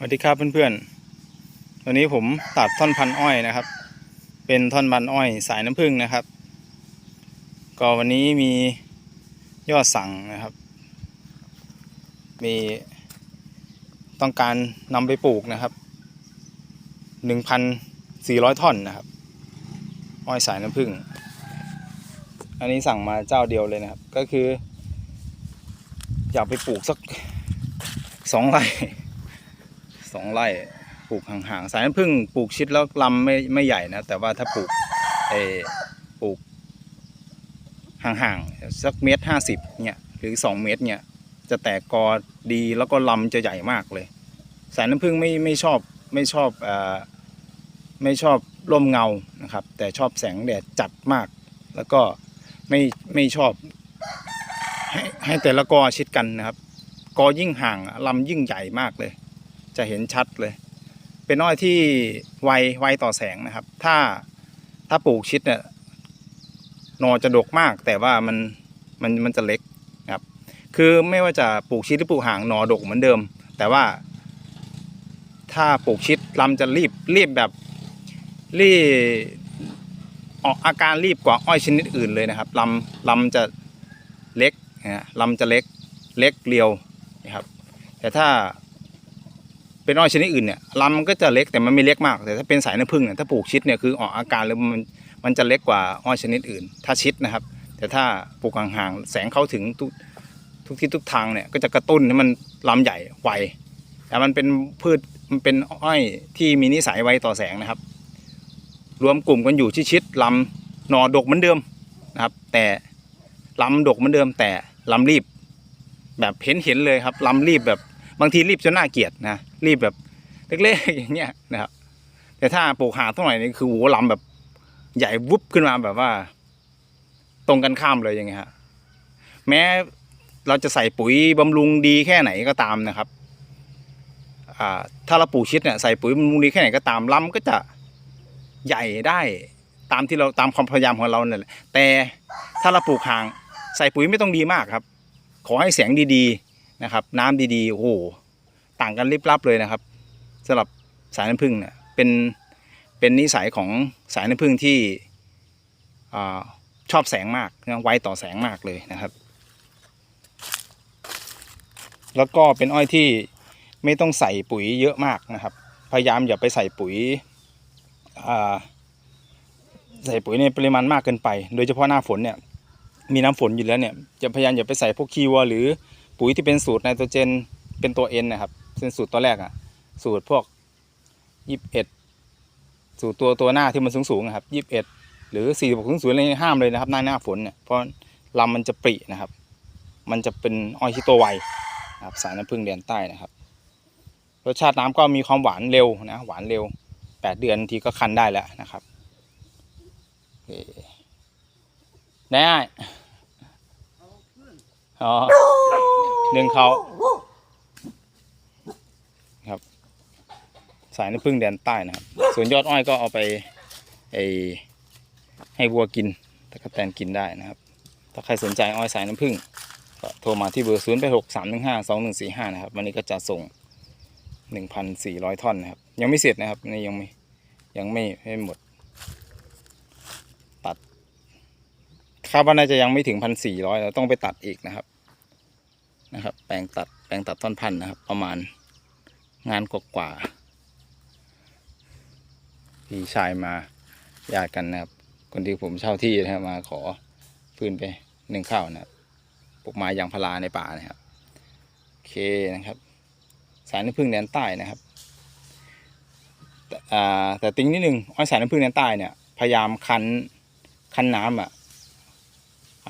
สวัสดีครับเพื่อนๆ วันนี้ผมตัดท่อนพันอ้อยนะครับ เป็นท่อนพันอ้อยสายน้ำผึ้งนะครับ ก็วันนี้มียอดสั่งนะครับ มีต้องการนำไปปลูกนะครับ 1,400 ท่อนนะครับ อ้อยสายน้ำผึ้ง อันนี้สั่งมาเจ้าเดียวเลยนะครับ ก็คือ อยากไปปลูกสักสองไร่ สองไร่ปลูกห่างๆสายน้ำผึ้งปลูกชิดแล้วลำไม่ไม่ใหญ่นะ แต่ว่าถ้าปลูกเอปลูกห่างๆสักเมตรห้าสิบเนี่ยหรือสองเมตรเนี่ยจะแตกกอดีแล้วก็ลำจะใหญ่มากเลย สายน้ำผึ้งไม่ไม่ชอบไม่ชอบอไม่ชอบร่มเงานะครับ แต่ชอบแสงแดดจัดมาก แล้วก็ไม่ไม่ชอบให้ให้แต่ละกอชิดกันนะครับ กอยิ่งห่างลำยิ่งใหญ่มากเลย จะเห็นชัดเลย เป็นอ้อยที่ไวไวต่อแสงนะครับ ถ้าถ้าปลูกชิดเนี่ยนอจะดกมาก แต่ว่ามันมันมันจะเล็กครับ คือไม่ว่าจะปลูกชิดหรือปลูกห่างนอดกเหมือนเดิม แต่ว่า ถ้าปลูกชิดลำจะรีบรีบแบบรีบออกอาการรีบกว่าอ้อยชนิดอื่นเลยนะครับลำลำจะเล็กนะฮะลำจะเล็กเล็กเรียวนะครับ แต่ถ้า เป็นอ้อยชนิดอื่นเนี่ยลำมันก็จะเล็กแต่มันไม่เล็กมาก แต่ถ้าเป็นสายน้ำผึ้งเนี่ยถ้าปลูกชิดเนี่ยคือออกอาการแล้วมันมันจะเล็กกว่าอ้อยชนิดอื่น ถ้าชิดนะครับ แต่ถ้าปลูกห่างๆแสงเข้าถึงทุกทุกที่ทุกทางเนี่ยก็จะกระตุ้นให้มันลำใหญ่ไวแต่มันเป็นพืชมันเป็นอ้อยที่มีนิสัยไวต่อแสงนะครับ รวมกลุ่มกันอยู่ที่ชิดลำหนอดกเหมือนเดิมนะครับ แต่ลำดกเหมือนเดิม แต่ลำรีบ แบบเห็นเห็นเลยครับลำรีบแบบ บางทีรีบจนน่าเกลียดนะรีบแบบเล็กๆอย่างเงี้ยนะครับแต่ถ้าปลูกหางเท่าไหร่นี่คือโหลำแบบใหญ่วุบขึ้นมาแบบว่า ตรงกันข้ามเลยอย่างเงี้ยฮะแม้เราจะใส่ปุ๋ยบำรุงดีแค่ไหนก็ตามนะครับอ่าถ้าเราปลูกชิดเนี่ยใส่ปุ๋ยบำรุงดีแค่ไหนก็ตามลำก็จะใหญ่ได้ตามที่เราตามความพยายามของเราเนี่ยแหละแต่ถ้าเราปลูกห่าง ใส่ปุ๋ยไม่ต้องดีมากครับ ขอให้แสงดีๆ นะครับ น้ำดีๆโอ้โหต่างกันลิบลับเลยนะครับสำหรับสายน้ำผึ้งเนี่ยเป็นเป็นนิสัยของสายน้ำผึ้งที่อชอบแสงมากนะไวต่อแสงมากเลยนะครับ แล้วก็เป็นอ้อยที่ไม่ต้องใส่ปุ๋ยเยอะมากนะครับ พยายามอย่าไปใส่ปุ๋ยใส่ปุ๋ยในปริมาณมากเกินไป โดยเฉพาะหน้าฝนเนี่ยมีน้ำฝนอยู่แล้วเนี่ยจะพยายามอย่าไปใส่พวกคีวัวหรือ ปุ๋ยที่เป็นสูตรไนโตรเจนเป็นตัวเอ็นนะครับเป็นสูตรตัวแรกอะสูตรพวกยี่สิบเอ็ดสูตรตัวตัวหน้าที่มันสูงสูงๆอะครับยี่สิบเอ็ดหรือสี่บวกศูนย์ศูนย์อะไรห้ามเลยนะครับหน้าหน้าฝนเนี่ยเพราะลำมันจะปรินะครับ มันจะเป็นอ้อยที่ตัวไวนะครับสายน้ำผึ้งแดนใต้นะครับรสชาติน้ำก็มีความหวานเร็วนะหวานเร็วแปดเดือนทีก็คันได้แล้วนะครับโอเคได้ อ๋อหนึ่งเขาครับ สายน้ำผึ้งแดนใต้นะครับ ส่วนยอดอ้อยก็เอาไปไอให้วัวกินตะกแตนกินได้นะครับ ถ้าใครสนใจอ้อยสายน้ำผึ้งก็โทรมาที่เบอร์ศูนย์ไปหกสามหนึ่งห้าสองหนึ่งสี่ห้านะครับ วันนี้ก็จะส่งหนึ่งพันสี่ร้อยท่อนนะครับ ยังไม่เสร็จนะครับนี่ยังไม่ยังไม่ไม่หมด คาดว่าน่าจะยังไม่ถึงพันสี่ร้อยเราต้องไปตัดอีกนะครับ นะครับ แปลงตัดแปลงตัดท่อนพันธุ์นะครับ ประมาณงานกว่าพี่ชายมาญาติกันนะครับ คนที่ผมเช่าที่นะครับมาขอพื้นไปหนึ่งข้าวนะครับปลูกไม้ยางพาราในป่านะครับโอเคนะครับ สายน้ำผึ้งแดนใต้นะครับแต่ติ้งนิดนึงอ้อยสายน้ำผึ้งแดนใต้เนี่ยพยายามคั้นคั้นน้ำอะ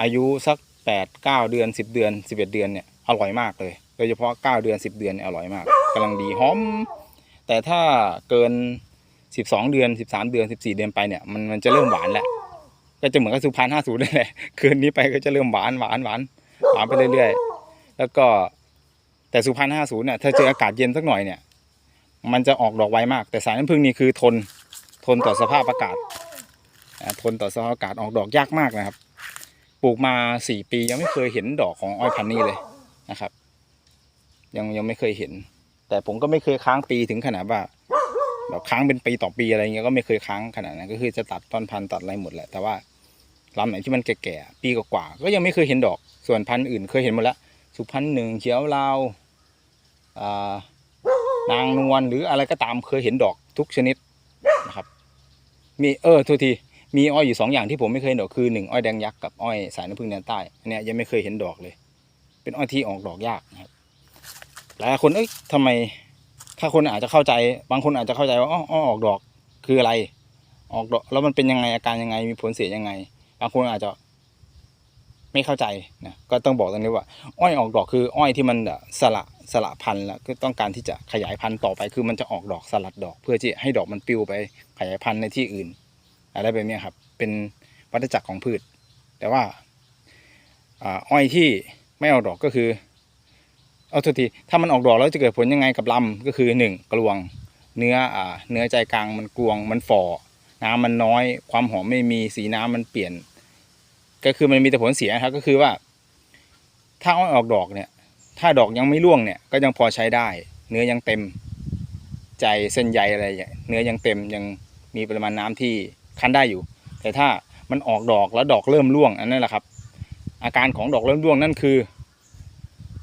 อายุสักแปดเก้าเดือนสิบเดือนสิบเอ็ดเดือนเนี่ยอร่อยมากเลย โดยเฉพาะเก้าเดือนสิบเดือนเนี่ยอร่อยมากกำลังดีหอม แต่ถ้าเกินสิบสองเดือนสิบสามเดือนสิบสี่เดือนไปเนี่ยมันมันจะเริ่มหวานแล้วก็จะเหมือนกับสุพรรณห้าศูนย์นั่นแหละคืนนี้ไปก็จะเริ่มหวานหวานหวานหวานไปเรื่อยๆแล้วก็แต่สุพรรณห้าศูนย์เนี่ยถ้าเจออากาศเย็นสักหน่อยเนี่ย มันจะออกดอกไวมาก แต่สายน้ำผึ้งนี่คือทนทนต่อสภาพอากาศทนต่อสภาพอากาศออกดอกยากมากนะครับ ปลูกมาสี่ปียังไม่เคยเห็นดอกของอ้อยพันนี้เลยนะครับ ยังยังไม่เคยเห็น แต่ผมก็ไม่เคยค้างปีถึงขนาดว่าแบบค้างเป็นปีต่อปีอะไรเงี้ยก็ไม่เคยค้างขนาดนั้นก็คือจะตัดต้นพันธุ์ตัดอะไรหมดแหละแต่ว่าลำไหนที่มันแก่ๆปีกว่าๆก็ยังไม่เคยเห็นดอก ส่วนพันธุ์อื่นเคยเห็นหมดแล้วสุพรรณหนึ่งเขียวลาวนางนวลหรืออะไรก็ตามเคยเห็นดอกทุกชนิดนะครับ มีเออทุกที มีอ้อยอยู่สองอย่างที่ผมไม่เคยเห็นดอกคือหนึ่งอ้อยแดงยักษ์กับอ้อยสายน้ำผึ้งแดนใต้อันนี้ยังไม่เคยเห็นดอกเลย เป็นอ้อยที่ออกดอกยากนะครับหลายคนเอ้ยทำไมถ้าคนอาจจะเข้าใจ บางคนอาจจะเข้าใจว่าอ้อออออกดอกคืออะไร ออกดอกแล้วมันเป็นยังไงอาการยังไงมีผลเสียยังไง บางคนอาจจะไม่เข้าใจนะก็ต้องบอกตรงนี้ว่า อ้อยออกดอกคือ อ้อยที่มันสละสละพันธุ์แล้วก็ต้องการที่จะขยายพันธุ์ต่อไป คือมันจะออกดอกสลัดดอก เพื่อที่ให้ดอกมันปลิวไปขยายพันธุ์ในที่อื่น อะไรแบบเนี้ยครับ เป็นวัฏจักรของพืช แต่ว่าอ้อยที่ไม่ออกดอกก็คือ เอาทุกทีถ้ามันออกดอกแล้วจะเกิดผลยังไงกับลำก็คือหนึ่งกลวง เนื้ออเนื้อใจกลางมันกลวงมันฝ่อน้ำมันน้อย ความหอมไม่มีสีน้ำมันเปลี่ยน ก็คือมันมีแต่ผลเสียครับก็คือว่า ถ้าอ้อยออกดอกเนี่ย ถ้าดอกยังไม่ร่วงเนี่ย ก็ยังพอใช้ได้ เนื้อยังเต็ม ใจเส้นใยอะไรเงี้ยเนื้อยังเต็มยังมีปริมาณน้ำที่ คั้นได้อยู่ แต่ถ้ามันออกดอกแล้วดอกเริ่มร่วงอันนั้นแหละครับ อาการของดอกเริ่มร่วงนั่นคือ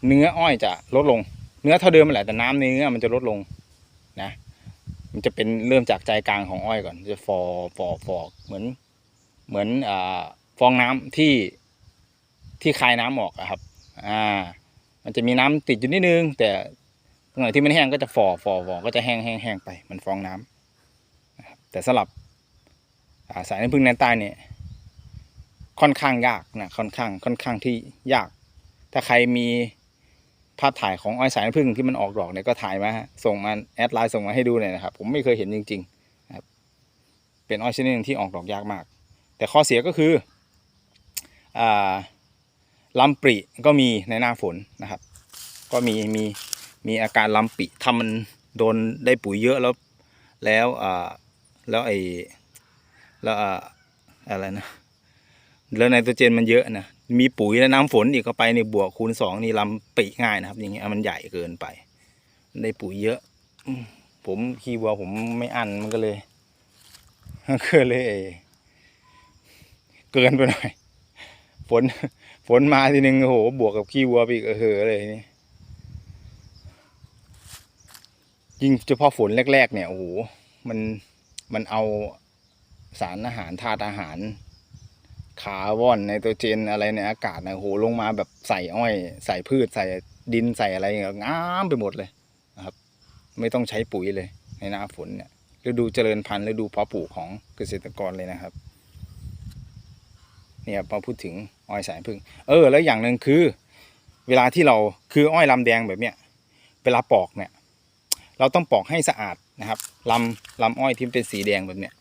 เนื้ออ้อยจะลดลง เนื้อเท่าเดิมแหละแต่น้ำในเนื้อมันจะลดลงนะมันจะเป็นเริ่มจากใจกลางของอ้อยก่อนจะฟอฟอฟอเหมือนเหมือนอฟองน้ำที่ที่คายน้ำออกครับ อ่า มันจะมีน้ำติดอยู่นิดนึง แต่ตรงไหนที่มันแห้งก็จะฟอฟอฟอก็จะแห้งแห้งแห้งไป มันฟองน้ำนะครับแต่สำหรับ สายน้ำผึ้งแนนใต้เนี่ยค่อนข้างยากนะค่อนข้างค่อนข้างที่ยาก ถ้าใครมีภาพถ่ายของอ้อยสายน้ำผึ้งที่มันออกดอกเนี่ยก็ถ่ายมาส่งมาแอดไลน์ส่งมาให้ดูหน่อยนะครับ ผมไม่เคยเห็นจริงๆนะครับเป็นอ้อยชนิดหนึ่งที่ออกดอกยากมาก แต่ข้อเสียก็คืออ่าลำปริก็มีในหน้าฝนนะครับ ก็มีมีมีอาการลำปริถ้ามันโดนได้ปุ๋ยเยอะแล้วแล้วอ่าแล้วไอ แล้วอะไรนะแล้วไนโตรเจนมันเยอะนะมีปุ๋ยและน้ำฝนอีกเข้าไปในบวกคูณสองนี่ลำปีง่ายนะครับ อย่างเงี้ยมันใหญ่เกินไปในปุ๋ยเยอะผมคีย์วัวผมไม่อันมันก็เลยก็เลยเกินไปหน่อยฝนฝนมาทีนึงโอ้โหบวกกับขี้วัวไปอีกเออเหอเลยนี่ยิ่งเฉพาะฝนแรก ๆ เนี่ยโอ้โหมันมันเอา สารอาหารธาตุอาหาร คาร์บอนไนโตรเจนอะไรในอากาศนะโหลงมาแบบใส่อ้อย ใส่พืชใส่ดินใส่อะไรเงี้ยงามไปหมดเลยนะครับ ไม่ต้องใช้ปุ๋ยเลยในหน้าฝนเนี่ยฤดูเจริญพันธุ์ฤดูเพาะปลูกของเกษตรกรเลยนะครับ เนี่ยพอพูดถึงอ้อยสายพึ่ง เออ แล้วอย่างหนึ่งคือ เวลาที่เราคืออ้อยลำแดงแบบเนี้ยเวลาปอกเนี่ย เราต้องปอกให้สะอาดนะครับลำลำอ้อยที่เป็นสีแดงแบบเนี้ย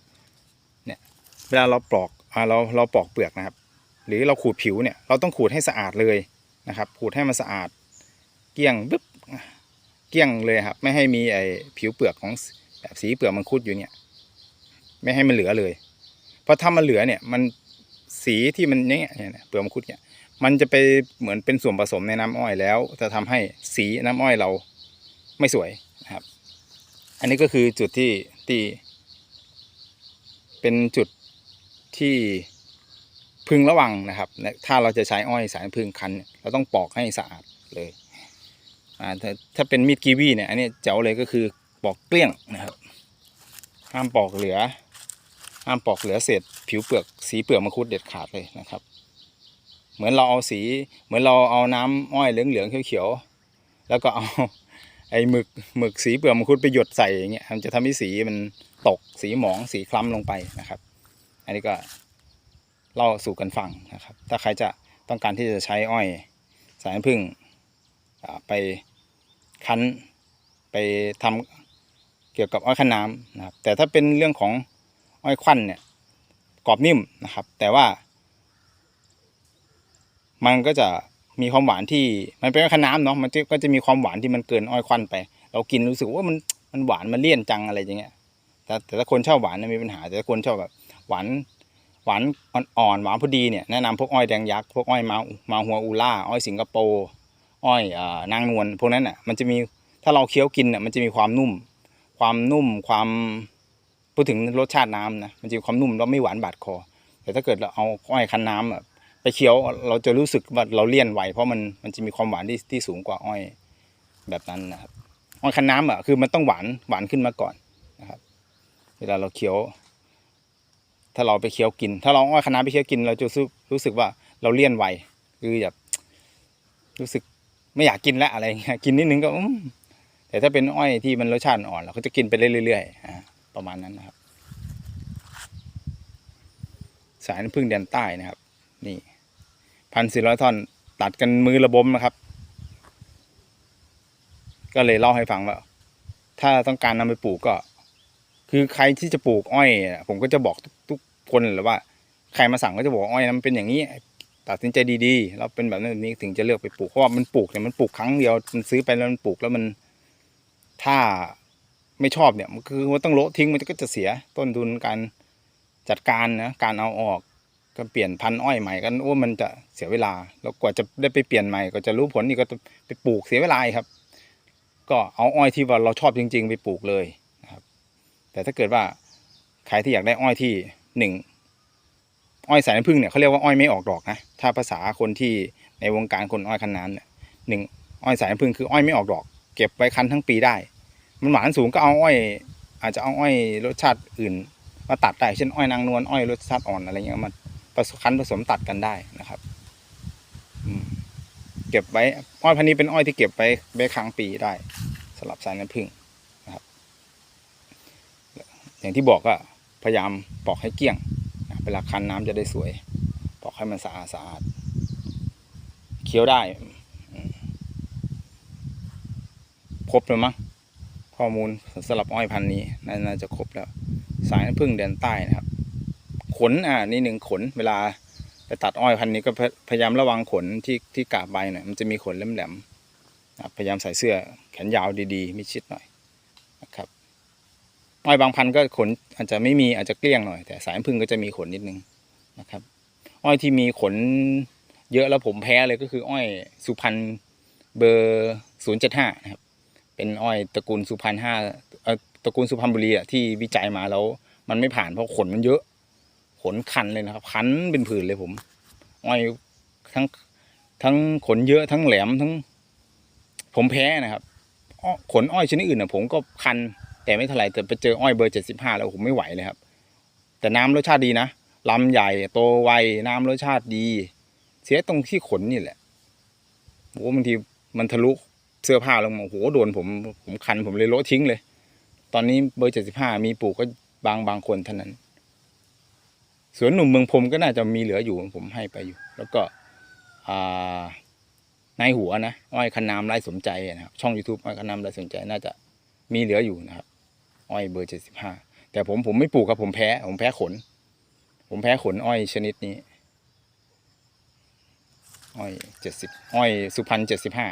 เวลาเราปลอกเราเราปอกเปลือกนะครับ หรือเราขูดผิวเนี่ยเราต้องขูดให้สะอาดเลยนะครับ ขูดให้มันสะอาด เกลี้ยงปึ๊บเกลี้ยงเลยครับ ไม่ให้มีไอ้ผิวเปลือกของแบบสีเปลือกมังคุดอยู่เนี่ย ไม่ให้มันเหลือเลย เพราะถ้ามันเหลือเนี่ยมันสีที่มันเนี่ยเนี่ยเปลือกมังคุดเนี่ยมันจะไปเหมือนเป็นส่วนผสมในน้ำอ้อยแล้ว จะทำให้สีน้ำอ้อยเราไม่สวยนะครับ อันนี้ก็คือจุดที่ที่เป็นจุด ที่พึงระวังนะครับ ถ้าเราจะใช้อ้อยสายพึงคันเราต้องปอกให้สะอาดเลยถ้าเป็นมีดกีวีเนี่ยอันนี้เจ๋วเลยก็คือปอกเกลี้ยงนะครับห้ามปอกเหลือห้ามปอกเหลือเศษผิวเปลือกสีเปลือกมังคุดเด็ดขาดเลยนะครับ เหมือนเราเอาสีเหมือนเราเอาน้ำอ้อยเหลืองๆเขียวๆแล้วก็เอาไอ้หมึกหมึกสีเปลือกมังคุดไปหยดใส่อย่างเงี้ยมันจะทำให้สีมันตกสีหมองสีคล้ำลงไปนะครับ อันนี้ก็เล่าสู่กันฟังนะครับ ถ้าใครจะต้องการที่จะใช้อ้อยสายน้ำผึ้งไปคั้นไปทำเกี่ยวกับอ้อยคั้นน้ำนะครับ แต่ถ้าเป็นเรื่องของอ้อยควันเนี่ยกรอบนิ่มนะครับ แต่ว่า มันก็จะมีความหวานที่มันเป็นอ้อยคั้นน้ำเนาะมันก็จะมีความหวานที่มันเกินอ้อยควันไป เรากินรู้สึกว่ามันมันหวานมันเลี่ยนจังอะไรอย่างเงี้ยแต่แต่ถ้าคนชอบหวานเนี่มีปัญหาแต่ถ้าคนชอบแบบ หวานหวานอ่อนหวานพอดีเนี่ยแนะนำพวกอ้อยแดงยักษ์พวกอ้อยมามาหัวอูล่าอ้อยสิงคโปร์อ้อยนางนวลพวกนั้นอะมันจะมีถ้าเราเคี้ยวกินเนี่ยมันจะมีความนุ่ม ความนุ่มความพูดถึงรสชาติน้ำนะมันจะมีความนุ่มแล้วไม่หวานบาดคอ แต่ถ้าเกิดเราเอาอ้อยคั้นน้ำอะไปเคี้ยวเราจะรู้สึกว่าเราเลี่ยนไหวเพราะมันมันจะมีความหวานที่ที่สูงกว่าอ้อยแบบนั้นนะครับอ้อยคั้นน้ำอะคือมันต้องหวานหวานขึ้นมาก่อนนะครับ เวลาเราเคี้ยว ถ้าเราไปเคี้ยวกิน ถ้าเราอ้อยคั้นน้ำไปเคี้ยวกิน เราจะรู้สึกว่าเราเลี่ยนไวคือแบบรู้สึกไม่อยากกินแล้วอะไรเงี้ยกินนิดนึงก็อืมแต่ถ้าเป็นอ้อยที่มันรสชาติอ่อนเราก็จะกินไปเรื่อยๆประมาณนั้นนะครับ สายน้ำผึ้งแดนใต้นะครับ นี่พันสี่ร้อยท่อนตัดกันมือระบมนะครับ ก็เลยเล่าให้ฟังว่า ถ้าต้องการนำไปปลูกก็ คือใครที่จะปลูกอ้อย ผมก็จะบอกทุกคนเลยว่า ใครมาสั่งก็จะบอกอ้อยนั้นมันเป็นอย่างนี้ตัดสินใจดีๆแล้วเป็นแบบนั้นนี้ถึงจะเลือกไปปลูกเพราะว่ามันปลูกเนี่ยมันปลูกครั้งเดียวมันซื้อไปแล้วมันปลูกแล้วมันถ้าไม่ชอบเนี่ยมันคือว่าต้องโละทิ้งมันก็จะเสียต้นทุนการจัดการนะการเอาออกก็เปลี่ยนพันธุ์อ้อยใหม่กันโอ้มันจะเสียเวลา แล้วกว่าจะได้ไปเปลี่ยนใหม่ก็จะรู้ผลนี่ก็ต้อไปปลูกเสียเวลาครับ ก็เอาอ้อยที่ว่าเราชอบจริง ๆ ไปปลูกเลย แต่ถ้าเกิดว่าใครที่อยากได้อ้อยที่หนึ่งอ้อยสายน้ำผึ้งเนี่ยเขาเรียกว่าอ้อยไม่ออกดอกนะถ้าภาษาคนที่ในวงการคนอ้อยคันน้ำเนี่ยหนึ่งอ้อยสายน้ำผึ้งคืออ้อยไม่ออกดอก เก็บไว้คันทั้งปีได้ มันหวานสูงก็เอาอ้อย อาจจะเอาอ้อยรสชาติอื่นมาตัดได้เช่นอ้อยนางนวลอ้อยรสชาติอ่อนอะไรเงี้ยมาผสมคั้นผสมตัดกันได้นะครับเก็บไว้อ้อยพันนี้เป็นอ้อยที่เก็บไว้ไว้ค้างปีได้สำหรับสายน้ำผึ้ง อย่างที่บอกก็พยายามปอกให้เกลี้ยงนะเวลาคั้นน้ำจะได้สวย ปอกให้มันสะอาดสะอาดเคี้ยวได้ ครบแล้วมั้งข้อมูลสำหรับอ้อยพันธุ์นี้น่าจะครบแล้ว สายน้ำผึ้งแดนใต้นะครับ ขนอ่านี่หนึ่งขนเวลาไปตัดอ้อยพันธุ์นี้ก็พยายามระวังขนที่ที่กาบใบหน่อยมันจะมีขนแหลมๆพยายามใส่เสื้อแขนยาวดีๆมิดชิดหน่อย อ้อยบางพันธุ์ก็ขนอาจจะไม่มีอาจจะเกลี้ยงหน่อย แต่สายน้ำผึ้งก็จะมีขนนิดนึงนะครับ อ้อยที่มีขนเยอะแล้วผมแพ้เลยก็คือ อ้อยสุพรรณเบอร์ศูนย์เจ็ดห้านะครับ เป็นอ้อยตระกูลสุพรรณห้าตระกูลสุพรรณบุรีอะที่วิจัยมาแล้ว มันไม่ผ่านเพราะขนมันเยอะ ขนคันเลยนะครับ คันเป็นผื่นเลยผม อ้อยทั้งทั้งขนเยอะทั้งแหลมทั้ง ผมแพ้นะครับขนอ้อยชนิดอื่นอะผมก็คัน แต่ไม่เท่าไหร่แต่ไปเจออ้อยเบอร์เจ็ดสิบห้าแล้วผมไม่ไหวเลยครับ แต่น้ำรสชาติดีนะลำใหญ่โตไวน้ำรสชาติดี เสียตรงที่ขนนี่แหละโอ้บางทีมันทะลุเสื้อผ้าลงมาโอ้โหโดนผมผมคันผมเลยโละทิ้งเลย ตอนนี้เบอร์เจ็ดสิบห้ามีปลูกก็บางบางคนเท่านั้นสวนหนุ่มเมืองพรมก็น่าจะมีเหลืออยู่ผมให้ไปอยู่ แล้วก็อ่าในหัวนะอ้อยคันน้ำไร้สมใจนะครับช่อง YouTube อ้อยคันน้ำไร้สนใจน่าจะมีเหลืออยู่นะครับ อ้อยเบอร์เจ็ดสิบห้าแต่ผมผมไม่ปลูกครับผมแพ้ผมแพ้ขน ผมแพ้ขนอ้อยชนิดนี้ อ้อยเจ็ดสิบอ้อยสุพรรณเจ็ดสิบห้า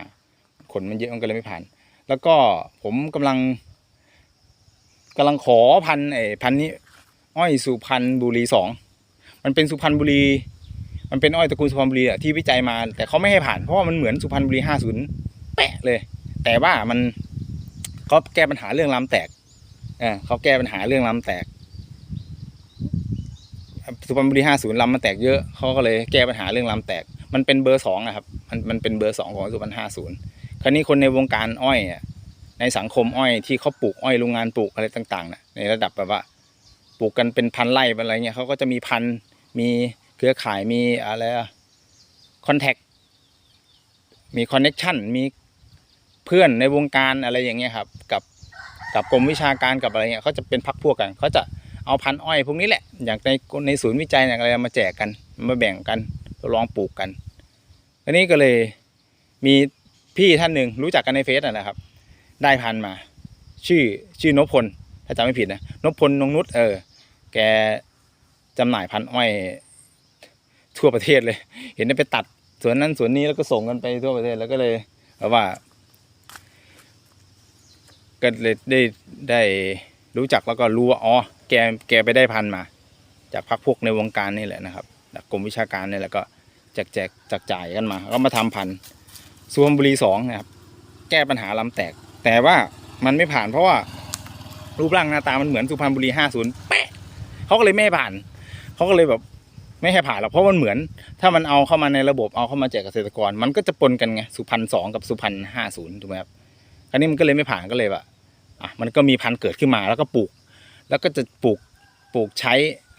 ขนมันเยอะมันก็เลยไม่ผ่าน แล้วก็ผมกำลังกำลังขอพันไอ้พันนี้ อ้อยสุพรรณบุรีสองมันเป็นสุพรรณบุรี มันเป็นอ้อยตระกูลสุพรรณบุรีอะที่วิจัยมา แต่เขาไม่ให้ผ่านเพราะว่ามันเหมือนสุพรรณบุรีห้าศูนย์แปะเลย แต่ว่ามันเขาแก้ปัญหาเรื่องลำแตก เออเขาแก้ปัญหาเรื่องลำแตกสุพรรณบุรีห้าศูนย์ลำมันแตกเยอะเขาก็เลยแก้ปัญหาเรื่องลำแตก มันเป็นเบอร์สองนะครับ มันมันเป็นเบอร์สองของสุพรรณห้าศูนย์คราวนี้คนในวงการอ้อยอะในสังคมอ้อยที่เขาปลูกอ้อยโรงงานปลูกอะไรต่างๆนะในระดับแบบว่าปลูกกันเป็นพันไร่อะไรเงี้ยเขาก็จะมีพันมีเครือข่ายมีอะไรคอนแทคมีคอนเน็ชันมีเพื่อนในวงการอะไรอย่างเงี้ยครับ กับ กับกรมวิชาการกับอะไรเงี้ยเขาจะเป็นพักพวกกันเขาจะเอาพันอ้อยพวกนี้แหละอย่างในในศูนย์วิจัยเนี่ยอะไรมาแจกกันมาแบ่งกันทดลองปลูกกันอันนี้ก็เลยมีพี่ท่านหนึ่งรู้จักกันในเฟซนะนะครับ ได้พันมา ชื่อชื่อนพพลถ้าจำไม่ผิดนะนพพลนงนุชเออ แกจำหน่ายพันอ้อย ทั่วประเทศเลย เห็นได้ไปตัดสวนนั้นสวนนี้แล้วก็ส่งกันไปทั่วประเทศแล้วก็เลยแบบว่า ก็เลยได้ได้รู้จักแล้วก็รู้ว่าอ๋อแกแกไปได้พันมา จากพักพวกในวงการนี่แหละนะครับจากกรมวิชาการนี่แหละก็แจกแจกจักจ่ายกันมาแล้วก็มาทำพันสุพรรณบุรีสองนะครับ แก้ปัญหาลำแตก แต่ว่ามันไม่ผ่านเพราะว่ารูปร่างหน้าตามันเหมือนสุพรรณบุรีห้าศูนย์แปะเขาก็เลยไม่ผ่านเขาก็เลยแบบไม่ให้ผ่านหรอกเพราะมันเหมือน ถ้ามันเอาเข้ามาในระบบเอาเข้ามาแจกเกษตรกร มันก็จะปนกันไงสุพรรณสองกับสุพรรณห้าศูนย์ถูกไหมครับคราวนี้มันก็เลยไม่ผ่านก็เลยว่า อะมันก็มีพันธุ์เกิดขึ้นมาแล้วก็ปลูก แล้วก็จะปลูกปลูกใช้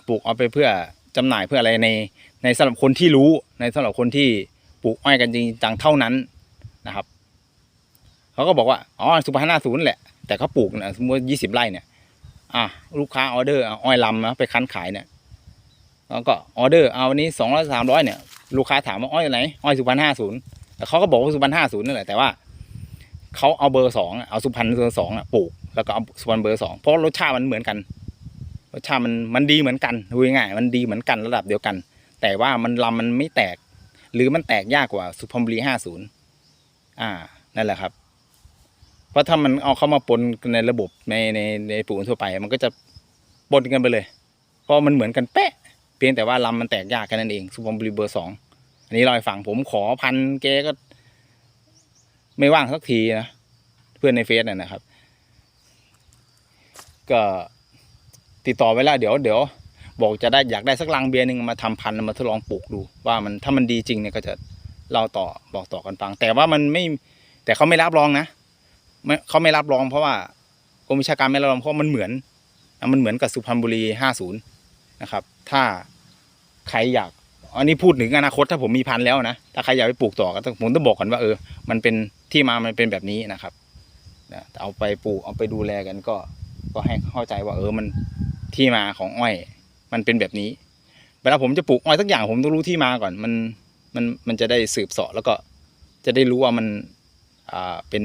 ปลูกเอาไปเพื่อจำหน่ายเพื่ออะไรในในสำหรับคนที่รู้ในสำหรับคนที่ปลูกอ้อยกันจริงจังเท่านั้นนะครับเขาก็บอกว่าอ๋อสุพรรณห้าศูนย์แหละแต่เขาปลูกนะสมมติยี่สิบไร่เนี่ยอะลูกค้าออเดอร์อาอ้อยลำนะไปคั้นขายเนี่ยแล้วก็ออเดอร์เอาวันนี้สองร้อยสามร้อยเนี่ยลูกค้าถามว่าอ้อยไหนอ้อยสุพรรณห้าศูนย์เขาก็บอกว่าสุพรรณห้าศูนย์นั่นแหละแต่ว่า เขาเอาเบอร์สองเอาสุพรรณเบอร์สองปลูกแล้วก็เอาสุพรรณเบอร์สองเพราะรสชาติมันเหมือนกัน รสชาติมันมันดีเหมือนกันดูง่ายมันดีเหมือนกันระดับเดียวกัน แต่ว่ามันลำมันไม่แตก หรือมันแตกยากกว่าสุพรรณบุรีห้าศูนย์อ่านั่นแหละครับ เพราะถ้ามันเอาเข้ามาปนในระบบในในในปลูกทั่วไป มันก็จะปนกันไปเลย เพราะมันเหมือนกันเป๊ะ เพียงแต่ว่าลำมันแตกยากแค่นั้นเองสุพรรณบุรีเบอร์สองอันนี้เราให้ฟังผมขอพันแกก็ ไม่ว่างสักทีนะเพื่อนในเฟซน่ะนะครับ ก็ติดต่อไว้แล้วเดี๋ยวเดี๋ยวบอกจะได้อยากได้สักลังเบียร์หนึ่งมาทำพันธุ์มาทดลองปลูกดู ว่ามันถ้ามันดีจริงเนี่ยก็จะเล่าต่อบอกต่อกันฟัง แต่ว่ามันไม่แต่เขาไม่รับรองนะเขาไม่รับรองเพราะว่ากรมวิชาการไม่รับรองเพราะมันเหมือนมันเหมือนกับสุพรรณบุรีห้าศูนย์นะครับ ถ้าใครอยาก อันนี้พูดถึงอนาคตถ้าผมมีพันธุ์แล้วนะถ้าใครอยากไปปลูกต่อก็ต้องผมต้องบอกก่อนว่าเออ มันเป็นที่มามันเป็นแบบนี้นะครับเอาไปปลูกเอาไปดูแลกันก็ ก็ให้เข้าใจว่าเออมันที่มาของอ้อย มันเป็นแบบนี้ เวลาผมจะปลูกอ้อยสักอย่างผมต้องรู้ที่มาก่อน มันมันมันจะได้สืบสาะแล้วก็จะได้รู้ว่ามันอ่าเป็น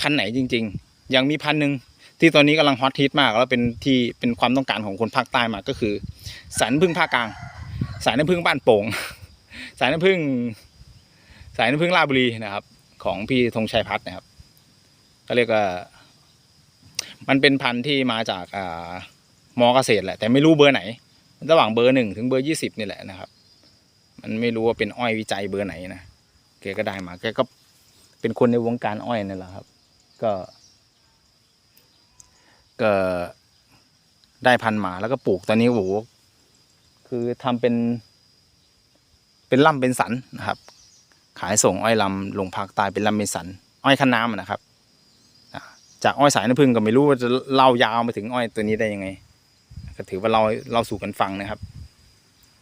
พันธุ์ไหนจริง ๆ ยังมีพันธุ์หนึ่งที่ตอนนี้กำลังฮอตฮิตมาก แล้วเป็นที่เป็นความต้องการของคนภาคใต้มากก็คือสายน้ำผึ้งภาคกลาง สายน้ำผึ้งบ้านโป่ง สายน้ำผึ้งสายน้ำผึ้งราบุรีนะครับ ของพี่ธงชัยพัฒน์นะครับก็เรียกว่า มันเป็นพันธุ์ที่มาจากอ่ามอเกษตรแหละแต่ไม่รู้เบอร์ไหน ระหว่างเบอร์หนึ่งถึงเบอร์ยี่สิบนี่แหละนะครับ มันไม่รู้ว่าเป็นอ้อยวิจัยเบอร์ไหนนะแกก็ได้มาแกก็เป็นคนในวงการอ้อยนี่แหละครับ ก็ก็ได้พันธุ์หมาแล้วก็ปลูกตอนนี้โอ้โห คือทำเป็น เป็นล่ำเป็นสันนะครับ ขายส่งอ้อยลำลงภาคใต้เป็นล่ำเป็นสัน อ้อยคันน้ำนะครับจากอ้อยสายน้ำผึ้งก็ไม่รู้ว่าจะเล่ายาวมาถึงอ้อยตัวนี้ได้ยังไง ก็ถือว่าเราเราสู่กันฟังนะครับ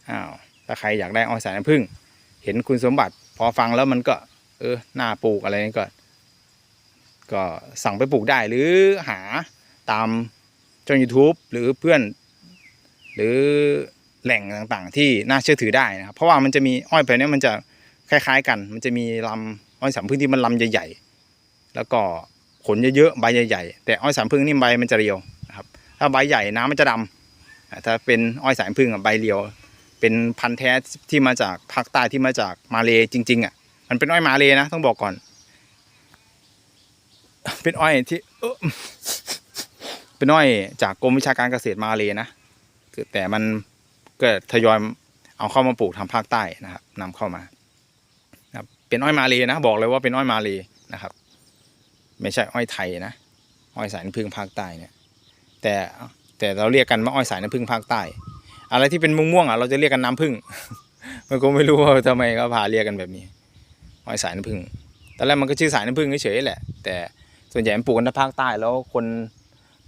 อ้าวถ้าใครอยากได้อ้อยสายน้ำผึ้งเห็นคุณสมบัติ พอฟังแล้วมันก็ เออน่าปลูกอะไรนี่ก็ ก็สั่งไปปลูกได้หรือหาตามช่อง YouTube หรือเพื่อน หรือ แหล่งต่างๆ ที่น่าเชื่อถือได้นะครับ เพราะว่ามันจะมีอ้อยแบบนี้มันจะคล้ายๆกัน มันจะมีลำอ้อยสามพึ่งที่มันลำใหญ่ๆ แล้วก็ขนเยอะๆ ใบใหญ่ๆ แต่อ้อยสามพึ่งนี่ใบมันจะเรียวนะครับ ถ้าใบใหญ่น้ำมันจะดำอ่าถ้าเป็นอ้อยสายพึ่งใบเรียว เป็นพันธุ์แท้ที่มาจากภาคใต้ที่มาจากมาเลจริง ๆอะ มันเป็นอ้อยมาเลนะต้องบอกก่อน เป็นอ้อยที่เออเป็นอ้อยจากกรมวิชาการเกษตรมาเลยนะ แต่มัน ก็ทยอยเอาเข้ามาปลูกทางภาคใต้นะครับนำเข้ามานะครับเป็นอ้อยมาเลยนะ บอกเลยว่าเป็นอ้อยมาเลยนะครับ ไม่ใช่อ้อยไทยนะ อ้อยสายน้ำผึ้งภาคใต้เนี่ย แต่แต่เราเรียกกันว่าอ้อยสายน้ำผึ้งภาคใต้ อะไรที่เป็นม่วงๆอะเราจะเรียกกันน้ำผึ้งมันก็ไม่รู้ว่าทำไมเขาพาเรียกกันแบบนี้อ้อยสายน้ำผึ้งตอนแรกมันก็ชื่อสายน้ำผึ้งเฉยๆแหละ แต่ส่วนใหญ่มันปลูกกันที่ภาคใต้แล้วคน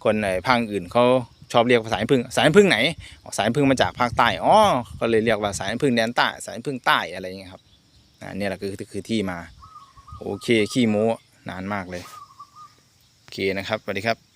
คนในภาคอื่นเขา ชอบเรียกว่าสายพึ่งสายพึ่งไหนสายพึ่งมาจากภาคใต้อ๋อก็เลยเรียกว่าสายพึ่งแดนใต้สายพึ่งใต้อะไรอย่างเงี้ยครับอ่าเนี่ยแหละคือคือที่มา โอเคขี้โม้นานมากเลยโอเคนะครับสวัสดีครับ